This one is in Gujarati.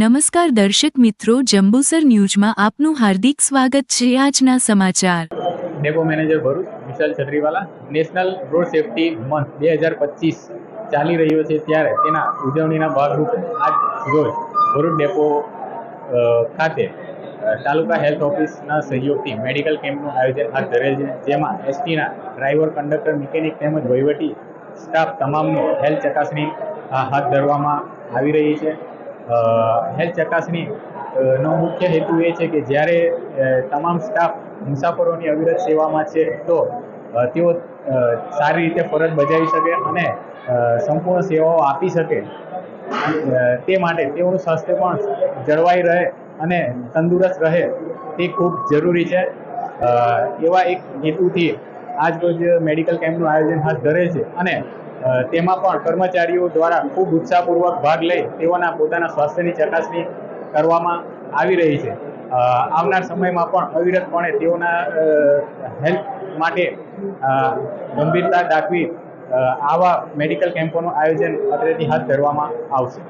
નમસ્કાર દર્શક મિત્રો, જંબુસર ન્યૂઝમાં આપનું હાર્દિક સ્વાગત છે આજના સમાચાર. Depot manager Bharuch, Vishal Chhatriwala national road safety month બે હજાર પચીસ ચાલી રહ્યો છે ત્યારે તેના ઉજવણીના ભાગરૂપે આજ રોજ ભરૂચ ડેપો ખાતે તાલુકા હેલ્થ ઓફિસના સહયોગથી મેડિકલ કેમ્પનું આયોજન હાથ ધરેલ છે. જેમાં એસટીના ડ્રાઈવર, કંડક્ટર, મિકેનિક તેમજ વહીવટી સ્ટાફ તમામની હેલ્થ ચકાસણી હાથ ધરવામાં આવી રહી છે. હેલ્થ ચકાસણી નો મુખ્ય હેતુ એ છે કે જ્યારે તમામ સ્ટાફ મુસાફરોની અવિરત સેવામાં છે, તો તેઓ સારી રીતે ફરજ બજાવી શકે અને સંપૂર્ણ સેવાઓ આપી શકે. તે માટે તેઓનું સ્વાસ્થ્ય પણ જળવાઈ રહે અને તંદુરસ્ત રહે, તે ખૂબ જરૂરી છે. એવા એક હેતુથી આજ રોજ મેડિકલ કેમ્પનું આયોજન હાથ ધરે છે અને તેમાં પણ કર્મચારીઓ દ્વારા ખૂબ ઉત્સાહપૂર્વક ભાગ લઈ તેઓના પોતાના સ્વાસ્થ્યની ચકાસણી કરવામાં આવી રહી છે. આવનાર સમયમાં પણ અવિરતપણે તેઓના હેલ્થ માટે ગંભીરતા દાખવી આવા મેડિકલ કેમ્પોનું આયોજન અત્રેથી હાથ ધરવામાં આવશે.